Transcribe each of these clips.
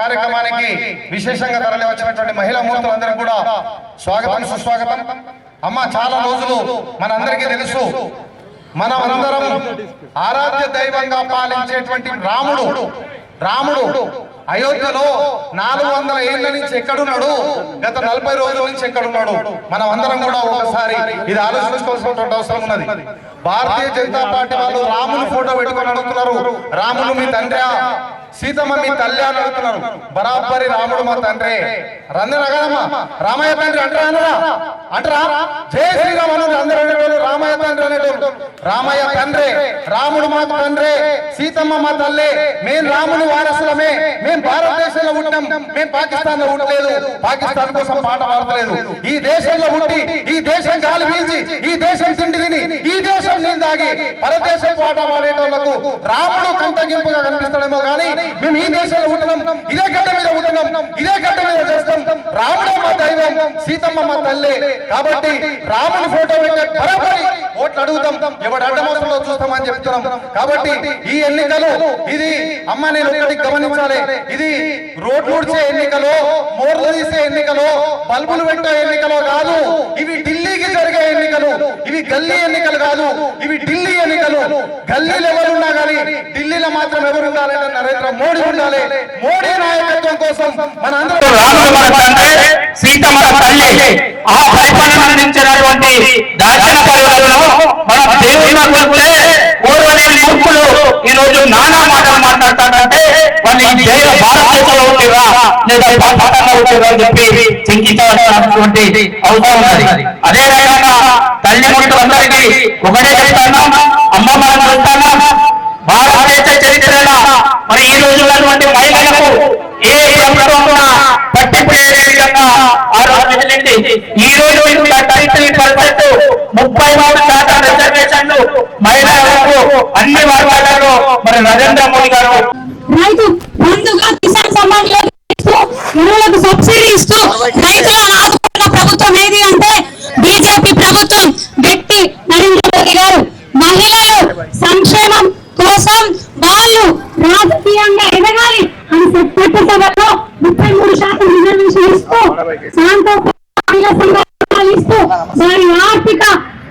కార్యక్రమానికి విశేషంగా తరలి వచ్చినటువంటి మహిళా మూర్తులందరికీ కూడా స్వాగతం సుస్వాగతం. అమ్మ చాలా రోజులు మనందరికీ తెలుసు. మనం ఆరాధ్య దైవంగా పాలించేటువంటి రాముడు. రాముడు అయోధ్యలో నాలుగు వందల ఏళ్ళ నుంచి ఎక్కడున్నాడు? గత నలభై రోజుల నుంచి ఎక్కడున్నాడు? మనం అందరం కూడా ఒకసారి ఇది ఆలోచించుకోవాల్సినటువంటి అవసరం ఉన్నది. భారతీయ జనతా పార్టీ వాళ్ళు రాముని ఫోటో పెట్టుకొని అడుగుతున్నారు. రాములు మీ తండ్రి సీతమ్మ మీ తల్లి అని అడుగుతున్నారు. బరాబరి రాముడు మా తండ్రి. రందరూ అగడమ్మా రామయ్య తండ్రి అంటారా అనరా అంటారా జయ శ్రీరామ్ అన్నారు అందరూ అనేటోళ్ళు రామయ్య తండ్రి అనేటోళ్ళు రామయ్య తండ్రి. రాముడు మా తండ్రి. సీతమ్మ మా తల్లి. మేము రాముని వారసులమే. మేము భారతదేశంలో ఉంటాం మేము పాకిస్తాన్లో ఉండలేదు పాకిస్తాన్ కోసం పాట పాడలేదు ఈ దేశంలో ఉండి ఈ దేశం గాలి పీల్చి ఈ దేశం తిండి తిని ఈ దేశం నేను దాగి పరదేశం పాట పాడేటోళ్ళకు రాముడు కంటగింపుగా కనిపిస్తాడేమో కానీ మేము ఈ దేశంలో ఉంటున్నాం. ఇదే గడ్డ మీద ఉంటున్నాం. ఇదే గడ్డ మీద చేస్తాం. రాముడే మా దైవం సీతమ్మ మా తల్లి. కాబట్టి రాముడి ఫోటో పెట్టే బరాబరి ఓట్లు అడుగుతాం. ఎవడు అడ్డమోసంలో చూస్తామని చెప్తున్నాం. కాబట్టి ఈ ఎన్నికలు ఇది అమ్మ నేను ఒకటి గమనించాలి. ఇది రోడ్లు ఊడ్చే ఎన్నికలో మోర్లు తీసే ఎన్నికలో బల్బులు పెట్టే ఎన్నికలో కాదు ఇవి ఢిల్లీకి జరిగే ఎన్నికలు. గల్లీ ఎన్నికలు కాదు ఇవి ఢిల్లీ ఎన్నికలు. గల్లీలు ఎవరున్నా కానీ ఢిల్లీలో మాత్రం ఎవరు ఉండాలంటే నరేంద్ర మోడీ ఉండాలి. మోడీ నాయకత్వం కోసం మన అందరం మన సీతమ్మ తల్లి. ఆ పరిపాలన అందించినటువంటి దాచిన పరిపాలనలో మన దేవుడిని కొలిస్తే ఓర్వని మూర్ఖులు ఈ రోజు నానా మాటలు మాట్లాడతారంటే భారతదేశంలో లేదా పాకిస్తాన్లో అని చెప్పి చింకించవలసినటువంటి అవసరం ఉన్నది. అదే రకంగా ఒకటే చెప్తాను అమ్మ మనం చెప్తాను భారతదేశ చరిత్రలో మరి ఈ రోజు ఉన్నటువంటి మహిళలకు ఏ ప్రభుత్వం కూడా పట్టింపు లేని విధంగా ఈ రోజు థర్టీ పర్సెంట్ ముప్పై మూడు శాతం రిజర్వేషన్లు మహిళలకు అన్ని వర్గాలలో మరి నరేంద్ర మోడీ గారు రైతు బంధుగా కిసాన్ సమ్మాన్ నిధి ఇస్తూ ఎరువులకు సబ్సిడీ ఇస్తూ రైతులను ఆదుకున్న ప్రభుత్వం ఏది అంటే బీజేపీ ప్రభుత్వం వ్యక్తి నరేంద్ర మోదీ గారు మహిళలు సంక్షేమం కోసం వాళ్ళు రాజకీయంగా ఎదగాలి అని చట్టసభలో ముప్పై మూడు శాతం రిజర్వేషన్ ఇస్తూ శాంతో మహిళా సంఘాలు ఇస్తూ వారి ఆర్థిక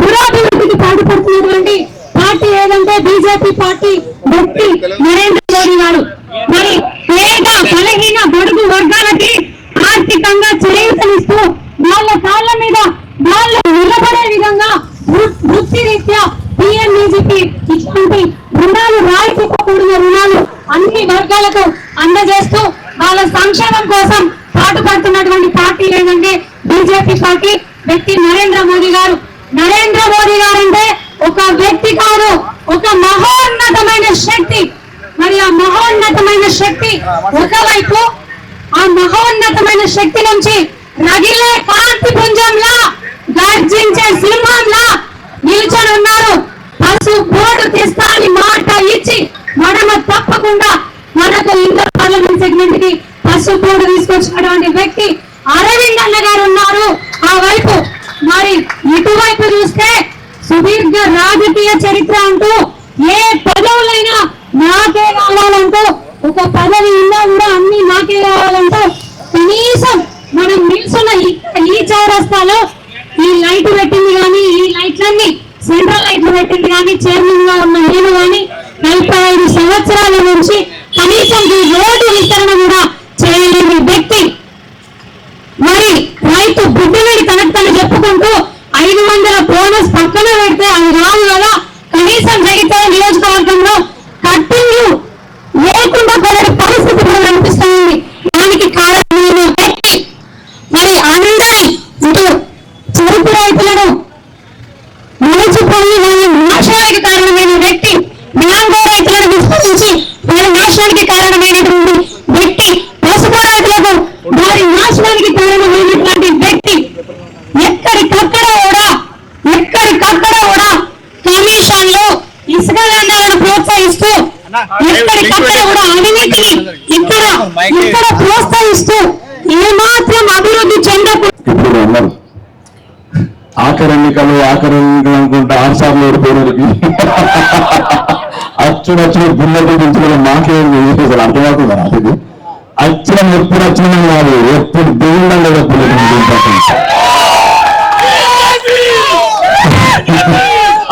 పురోభివృద్ధికి పాటుపడుతున్నటువంటి పార్టీ ఏదంటే బీజేపీ పార్టీ వ్యక్తి నరేంద్ర మోడీ గారు మరి పేద బలహీన బడుగు వర్గాలకి ఆర్థికంగా చేయూతనిస్తూ వాళ్ళ కాళ్ళ మీద వాళ్ళు నిలబడే విధంగా వృ- వృత్తి రీత్యా పిఎంఈజీపీ ఇట్లాంటి రుణాలు రాయితీతో కూడిన రుణాలు అన్ని వర్గాలకు అందజేస్తూ వాళ్ళ సంక్షేమం కోసం పాటుపడుతున్నటువంటి పార్టీ ఏంటంటే బీజేపీ పార్టీ వ్యక్తి నరేంద్ర మోదీ గారు నరేంద్ర మోదీ గారు అంటే ఒక వ్యక్తి కాదు ఒక మహోన్నతమైన శక్తి. మరి ఆ మహోన్నతమైన శక్తి ఒకవైపు ఆ మహోన్నతమైన శక్తి నుంచి రగిలే కాంతి పుంజంలా గర్జించే సింహంలా నిల్చొని ఉన్నారు. పశు బోర్డు తెస్తాని మాట ఇచ్చి మడమ తప్పకుండా మనకు ఇంటర్ పార్లమెంట్ సెగ్మెంట్కి పశు బోర్డు తీసుకొచ్చినటువంటి వ్యక్తి అరవింద్ అన్న గారు ఉన్నారు. ఆ వైపు మరి ఇటువైపు చూస్తే సుదీర్ఘ రాజకీయ చరిత్ర అంటూ ఏ పదవులైనా నాకే కావాలంటూ ఒక పదవి ఉన్నా కూడా అన్ని నాకే కావాలంటూ కనీసం మనం నిల్చున్న ఈ- ఈ చౌరస్తాలో ఈ లైట్ పెట్టింది కానీ ఈ లైట్లన్నీ సెంట్రల్ లైట్లు పెట్టింది కానీ చైర్మన్గా ఉన్న నేను కానీ నలభై ఐదు సంవత్సరాల నుంచి కనీసం ఈ రోడ్డు విస్తరణ కూడా చేయలేని వ్యక్తి. మరి రైతు బుద్ధులని తనకు తను చెప్పుకుంటూ ఐదు వందల బోనస్ పక్కన పెడితే అది రాదు కదా. కనీసం జగిత్యాల నియోజకవర్గంలో కట్టింగ్లు లేకుండా పరిస్థితి కూడా కనిపిస్తుంది. దానికి కారణం వ్యక్తి మరి అందరి ఇటు చెరుకు రైతులను నిలిచిపోయి వారి నాశనానికి కారణమైన వ్యక్తి మ్యాంగో రైతులను విస్మరించి వారి నాశనానికి కారణమైనటువంటి వ్యక్తి పసుపు రైతులకు వారి నాశనానికి కారణమైనటువంటి వ్యక్తి ఎక్కడికక్కడ కూడా ఎక్కడికక్కడ కూడా కమిషన్లు ఇసుక దండాలను ప్రోత్సహిస్తూ ఎక్కడికక్కడ కూడా అవినీతిని ఇక్కడ ఇక్కడ ప్రోత్సహిస్తూ ఏమాత్రం అభివృద్ధి చెందకుండా ఆఖరి ఎన్నికలు ఆఖరి ఎన్నికలు అనుకుంటే ఆరు ఓడిపోయినకి అచ్చుడు అచ్చుడు గుండెలు దించడం మాకేం చేసేసారు అర్థమవుతుందా అది అచ్చడం ఎప్పుడు వచ్చిన కాదు ఎప్పుడు దేవుళ్ళ ఎప్పుడు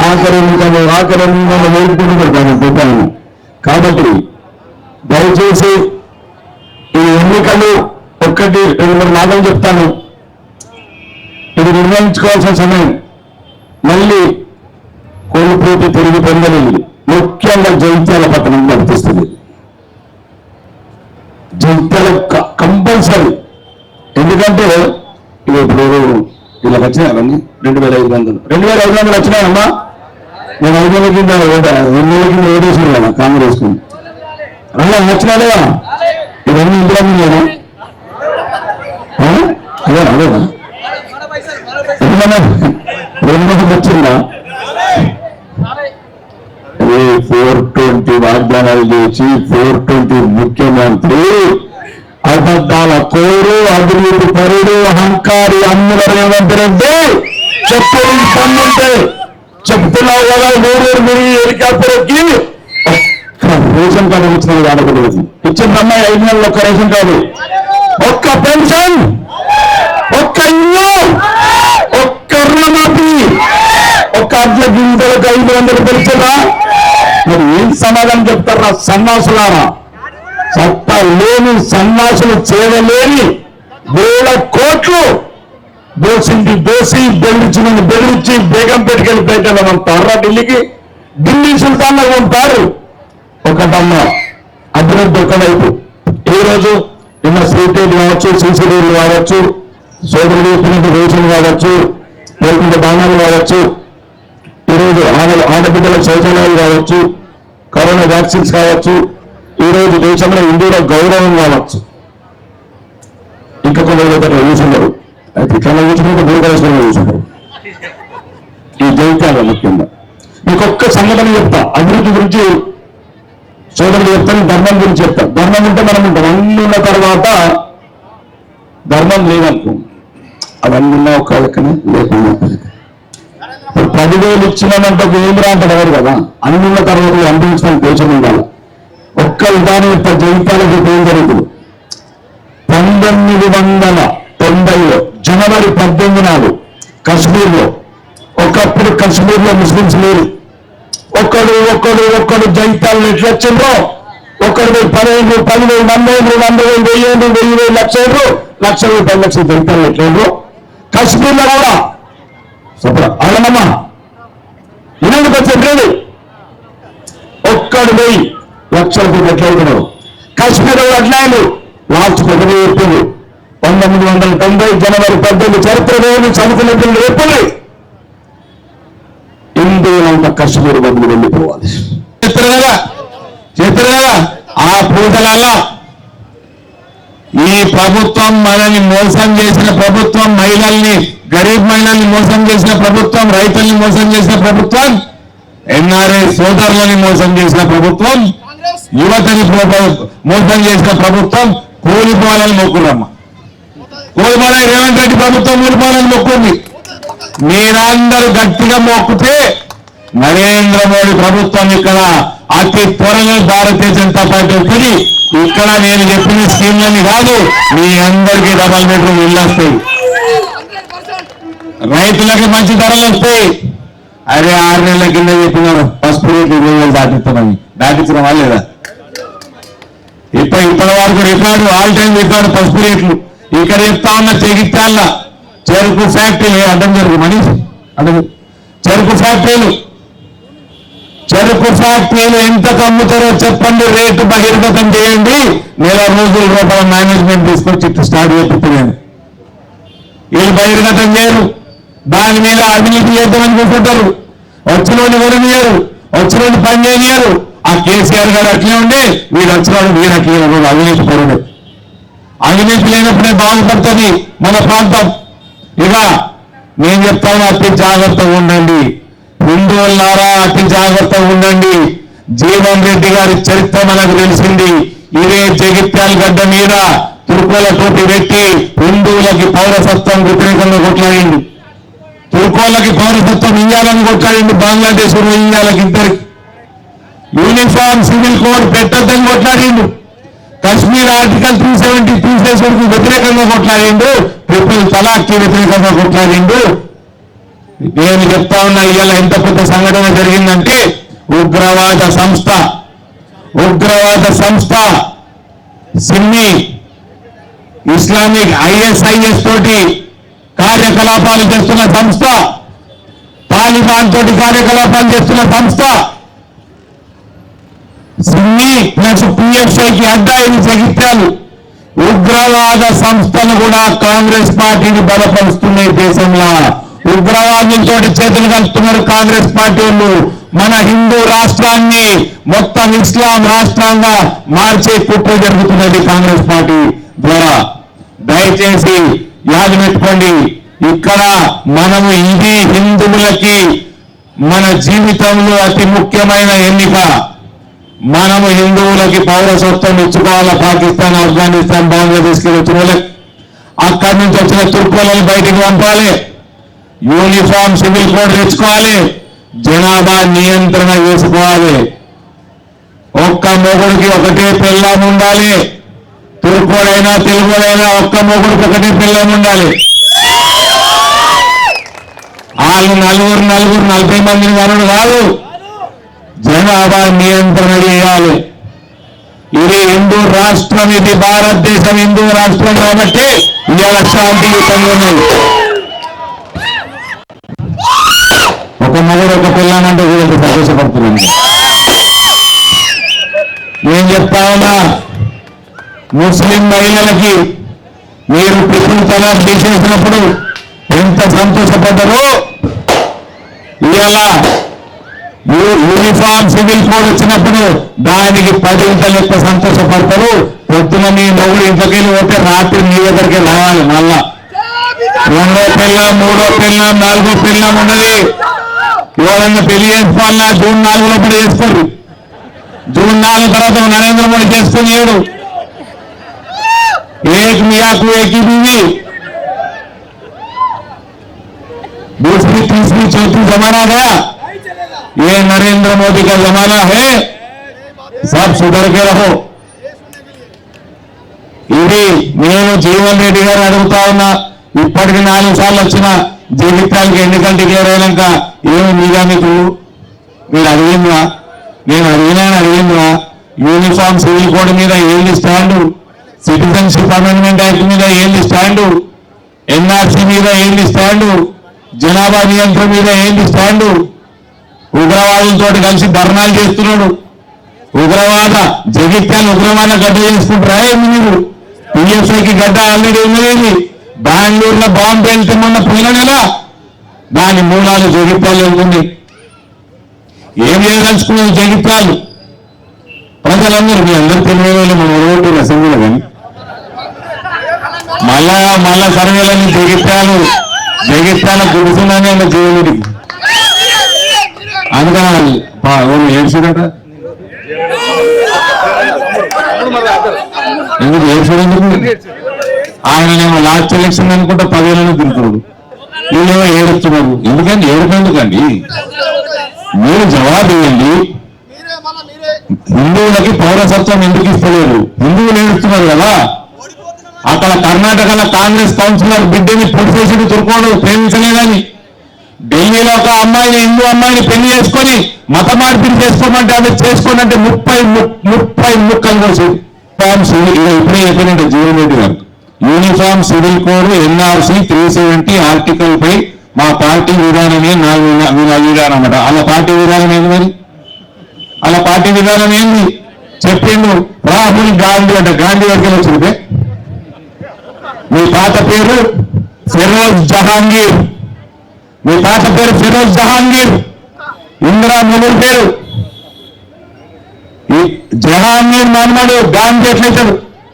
ఆఖరి ఎన్నికలు ఆఖరి ఎన్నికలు పెట్టాను కాబట్టి దయచేసి ఈ ఎన్నికలు ఒక్కటి రెండు మూడు మాటలు చెప్తాను. ఇది నిర్ణయించుకోవాల్సిన సమయం. మళ్ళీ కోల్పోటీ తిరిగి పొందలేదు ముఖ్యంగా జైత్యాల పట్టణం నడిపిస్తుంది. జైత్యాల కంపల్సరీ. ఎందుకంటే ఇవి ఇప్పుడు ఇలా వచ్చినాయి అవన్నీ రెండు వేల ఐదు వందలు. రెండు వేల ఐదు వందలు వచ్చినాయమ్మా? నేను ఐదు నెలల కింద ఓట- రెండు నెలల కింద ఓటేసాను కదా కాంగ్రెస్కు అలా వచ్చినాయా ఇవన్నీ ఇందులో లేదా? అదే అదేనా ఏమన్నా వచ్చిందా? ఫోర్ ట్వంటీ వాగ్దానాలు చేసి ఫోర్ ట్వంటీ ముఖ్యమంత్రి అబద్ధాల కోరు అభివృద్ధి పరుడు అహంకారి అందరూ రెడ్డి. చెప్పు పన్నుంటే చెప్తున్నావు కదా నూరు మీరు హెలికాప్టర్ ఎక్కి రేషన్ కార్డు వచ్చినది వాడకూడదు ఇచ్చిన అమ్మాయి ఐదు నెలలు ఒక్క రేషన్ కార్డు. ఒక్క పెన్షన్. ఒక్క ఇల్లు. ఒక్క రుణమాఫీ. ఒక్క అడ్ల గింజలకు ఐదు వందలు పెంచదా మరి ఏం సమాధానం చెప్తారా సన్నాసులారా? చట్ట లేని సన్నాసులు చేయలేని వేల కోట్లు దోసింది దోసి బెదిరించిన బెదిరించి బేగం పెట్టుకెళ్ళి పెట్టాలి పంపుతారా ఢిల్లీకి? ఢిల్లీ సుల్తాన్ పంపారు. ఒకటమ్మ అభివృద్ధి ఒకవైపు. ఈ రోజు నిన్న శ్రీటేట్ కావచ్చు సీసీడీలు కావచ్చు సోదరుడు పిల్లలు రేషన్ కావచ్చు పేర్కొంటే బాణాలు కావచ్చు ఈరోజు ఆడ ఆడబిడ్డల శౌచాలయాలు కావచ్చు కరోనా వ్యాక్సిన్స్ కావచ్చు ఈ రోజు దేశంలో ఇండియాలో గౌరవం కావచ్చు. ఇంకా కొందరు దగ్గర అయితే ఇక్కడ కూర్చుంటే దూరదర్శనంలో ఈ జైత్యాల ముఖ్యంగా. మీకు ఒక్క సంఘటన చెప్తా. అభివృద్ధి గురించి సోదరుడు చెప్తాను ధర్మం గురించి చెప్తాను ధర్మం ఉంటే మనం ఉంటాం. అన్ని ఉన్న తర్వాత ధర్మం లేదనుకో అవన్నీ ఉన్న ఒక లెక్కనే లేకుండా ఇప్పుడు పదివేలు ఇచ్చినామంటే ఏం రాంటాడు ఎవరు కదా? అన్ని ఉన్న తర్వాత అనుభవించడానికి దేశం ఉండాలి. ఒక్క విధానం ఇప్పుడు జైతాలకు ఏం జరుగుతుంది? పంతొమ్మిది వందల తొంభైలో జనవరి పద్దెనిమిది నాడు కశ్మీర్లో. ఒకప్పుడు కశ్మీర్లో ముస్లింస్ లేరు. ఒకడు ఒకడు ఒక్కడు జైతాలను ఎట్లా వచ్చిందో ఒకడు పదిహేను పదివేలు వంద ఏళ్ళు వంద వేలు వెయ్యి ఏళ్ళు వెయ్యి వేలు లక్ష వేలు లక్ష వేలు పది లక్షలు జైతాలు ఎట్లేదు కశ్మీర్లో కూడా చెప్పరా అవునమ్మా వినండి కొంచెం లేదు ఒక్కడు పోయి లక్షల కోట్లు ఎట్లయితున్నారు కాశ్మీర్ అట్లాంటి లాస్ట్ ఒకటి చెప్పింది. పంతొమ్మిది వందల తొంభై జనవరి పద్దెనిమిది చరిత్రలోని రోజు చదువుకున్నట్టు చెప్పింది హిందువులంతా కశ్మీర్ బదులు వెళ్ళిపోవాలి. కదా కదా ఆ పూటలలో ఈ ప్రభుత్వం మనల్ని మోసం చేసిన ప్రభుత్వం మహిళల్ని గరీబ్ మహిళల్ని మోసం చేసిన ప్రభుత్వం రైతుల్ని మోసం చేసిన ప్రభుత్వం ఎన్ఆర్ఐ సోదరులని మోసం చేసిన ప్రభుత్వం యువతని మోసం చేసిన ప్రభుత్వం కూలిపోవాలని మొక్కురమ్మ. కూలిపోవాలని రేవంత్ రెడ్డి ప్రభుత్వం కూలిపోవాలని మొక్కుంది. మీరందరూ గట్టిగా మొక్కితే నరేంద్ర మోడీ ప్రభుత్వం ఇక్కడ అతి త్వరగా భారతీయ జనతా పార్టీ వస్తుంది ఇక్కడ నేను చెప్పిన స్కీమ్లని కాదు మీ అందరికీ డబల్ బెడ్రూమ్ ఇల్లు వస్తాయి. రైతులకి మంచి ధరలు వస్తాయి. అరే ఆరు నెలల కింద చెప్పినారు పసుపు రేట్లు ఇరవై వేలు దాటిస్తామని. దాటించడం వాళ్ళేదా ఇప్పుడు ఇప్పటి వరకు రికార్డు ఆల్ టైం రికార్డు పసుపు రేట్లు. ఇక్కడ చెప్తా ఉన్న చెగిత్తాల చెరుకు ఫ్యాక్టరీలు అడ్డం జరుగు మనీ అడుగు. చెరుకు ఫ్యాక్టరీలు. చెరుకు ఫ్యాక్టరీలు ఎంత కమ్ముతారో చెప్పండి రేటు బహిర్గతం చేయండి. నెల రోజుల రూపాయల మేనేజ్మెంట్ తీసుకొచ్చి స్టార్ట్ చేపిస్తున్నాను వీళ్ళు బహిర్గతం చేయరు. దాని మీద అవినీతి చేద్దామని కూర్చుంటారు వచ్చినోని కొననియరు వచ్చినోని పని చేయనియరు. ఆ కేసీఆర్ గారు అట్లే ఉండి వీడు వచ్చినోడు వీరు అట్లే అవినీతి పరుడు. అవినీతి లేనప్పుడే బాగుపడుతుంది మన ప్రాంతం. ఇక నేను చెప్తాను అతి జాగ్రత్తగా ఉండండి. హిందువులారా అతి జాగ్రత్తగా ఉండండి. జీవన్ రెడ్డి గారి చరిత్ర మనకు తెలిసింది. ఇదే జగిత్యాల గడ్డ మీద తుర్కోల పోటీ పెట్టి హిందువులకి పౌరసత్వం వ్యతిరేకంగా కొట్లాడింది తుర్కోలకి పౌరసత్వం ఇయ్యాలని కొట్లాడింది బంగ్లాదేశ్ ఇయ్యాలకి ఇద్దరికి. యూనిఫామ్ సివిల్ కోడ్ పెట్టద్దని కొట్లాడిండు. కశ్మీర్ ఆర్టికల్ త్రీ సెవెంటీ తీసేసరికి వ్యతిరేకంగా కొట్లాడిండు. ట్రిపుల్ తలాక్కి వ్యతిరేకంగా కొట్లాడిండు. నేను చెప్తా ఉన్నా ఇవాళ ఎంత పెద్ద సంఘటన జరిగిందంటే ఉగ్రవాద సంస్థ ఉగ్రవాద సంస్థ సిన్ని ఇస్లామిక్ ఐఎస్ఐఎస్ తోటి కార్యకలాపాలు చేస్తున్న సంస్థ తాలిబాన్ తోటి కార్యకలాపాలు చేస్తున్న సంస్థ సిన్ని ప్లస్ పిఎస్ఐకి అడ్డాయిని ఉగ్రవాద సంస్థలు కూడా కాంగ్రెస్ పార్టీని బలపరుస్తున్నాయి దేశంలో. ఉగ్రవాదులతో చేతులు కలుపుతున్నారు కాంగ్రెస్ పార్టీ వాళ్ళు. మన హిందూ రాష్ట్రాన్ని మొత్తం ఇస్లాం రాష్ట్రంగా మార్చే కుట్ర జరుగుతున్నది కాంగ్రెస్ పార్టీ ద్వారా. దయచేసి యాది పెట్టుకోండి. ఇక్కడ మనము ఇది హిందువులకి మన జీవితంలో అతి ముఖ్యమైన ఎన్నిక. మనము హిందువులకి పౌరసత్వం ఇచ్చుకోవాలి? పాకిస్తాన్ ఆఫ్ఘనిస్తాన్ బంగ్లాదేశ్కి వచ్చిన వాళ్ళకి అక్కడి నుంచి వచ్చిన తుర్కులను బయటికి పంపాలి. యూనిఫామ్ సివిల్ కోడ్ తెచ్చుకోవాలి. జనాభా నియంత్రణ చేసుకోవాలి ఒక్క మొగుడికి ఒకటే పిల్లం ఉండాలి. తుర్కోడైనా తెలుగుడైనా ఒక్క మొగుడికి ఒకటే పిల్లం ఉండాలి. వాళ్ళు నలుగురు నలుగురు నలభై మందిని వరుడు కాదు. జనాభా నియంత్రణ చేయాలి. ఇది హిందూ రాష్ట్రం ఇది భారతదేశం హిందూ రాష్ట్రం కాబట్టి ఇవాళ శాంతియుతంగా ఉన్నది ఒక మగడు ఒక పిల్లనంటే వీళ్ళు సంతోషపడుతుంది నేను చెప్తా ఉన్నా? ముస్లిం మహిళలకి మీరు ట్రిపుల్ తలాక్ తీసేసినప్పుడు ఎంత సంతోషపడ్డారో ఇవాళ యూనిఫామ్ సివిల్ కోడ్ వచ్చినప్పుడు దానికి పదింతలు ఎక్కువ సంతోషపడతారు పొద్దున మీ మొగుడు ఇంట్లోకి పోతే రాత్రి మీ దగ్గరికి రావాలి మళ్ళా రెండో పిల్లం మూడో పిల్లం నాలుగో పిల్లం ఉన్నది ఎవరన్నా పెళ్లి చేసుకోవాలన్నా జూన్ నాలుగు లోపల చేస్తారు జూన్ నాలుగు తర్వాత నరేంద్ర మోడీ చేస్తున్నాడు एक मियाँ को एक ही बीवी दूसरी तीसरी चौथी जमाना गया ये नरेंद्र मोदी का जमाना है सब सुधर के रहो ఇది నేను జీవన్ రెడ్డి గారు అడుగుతా ఉన్నా ఇప్పటికి నాలుగు సార్లు వచ్చిన జీవితానికి ఎన్నికలు డిక్లేర్ అయినాక ఏమి మీగా మీకు మీరు అడిగిందా నేను అడిగినా అడిగిందా యూనిఫామ్ సివిల్ కోడ్ మీద ఏంది స్టాండు సిటిజన్షిప్ అమెండ్మెంట్ యాక్ట్ మీద ఏంది స్టాండు ఎన్ఆర్సీ మీద ఏంది స్టాండు జనాభా నియంత్రణ మీద ఏంది స్టాండు ఉగ్రవాదులతో కలిసి ధర్నాలు చేస్తున్నాడు. ఉగ్రవాద జగిత్యాన్ని ఉగ్రవాద గడ్డ చేసుకుంటారా ఏమి మీరు? పిఎస్ఐకి గడ్డ ఆల్రెడీ ఉన్నది బెంగళూరులో బాంబు వెళ్తే మొన్న పోయిన నెల దాని మూలాలు జగిత్యాలు వెళ్తుంది ఏం చేయదలుచుకున్నది జగిత్యాలు? ప్రజలందరూ మీ అందరూ తెలియదు మన ఓటు అసెంబ్లీలో కానీ. మళ్ళా మళ్ళా సర్వేలని జగిత్యాలు జగిత్యాల గుడిసిందని జీవుడికి జీవుడికి అందుకని కదా? ఎందుకు ఏడ్చడం ఆయన ఆయననేమో లాస్ట్ ఎలక్షన్ అనుకుంటా పదేళ్ళని తిరుగుతున్నాడు వీళ్ళేమో ఏడుస్తున్నారు. ఎందుకంటే ఏడుపు ఎందుకండి మీరు జవాబు ఇవ్వండి. హిందువులకి పౌరసత్వం ఎందుకు ఇస్తలేదు? హిందువులు ఏడుస్తున్నారు కదా? అక్కడ కర్ణాటకలో కాంగ్రెస్ కౌన్సిలర్ బిడ్డని పొడిసేసి తురుకోడు ప్రేమించలేదని. ఢిల్లీలో ఒక అమ్మాయిని హిందూ అమ్మాయిని పెళ్ళి చేసుకొని మత మార్పిడి చేసుకోమంటే ఆమె చేసుకోనంటే ముప్పై ముప్పై ముక్కలు కోసి యూనిఫామ్ ఇప్పుడే చెప్పినట్టు Jeevan Reddy garu. Uniform civil code NRC three seventy article పై మా పార్టీ విధానమే నా విధానం అలా పార్టీ విధానం ఏంది మరి? అలా పార్టీ విధానం ఏంది? చెప్పిండు. రాహుల్ గాంధీ అంటే. గాంధీ దగ్గర వచ్చింది? మీ పాత పేరు ఫిరోజ్ జహాంగీర్. మీ తాత పేరు ఫిరోజ్ జహాంగీర్. ఇందిరా మొదటి పేరు. ఈ జహాంగీర్ మన్మడు గాంధీ ఎట్లయితాడు?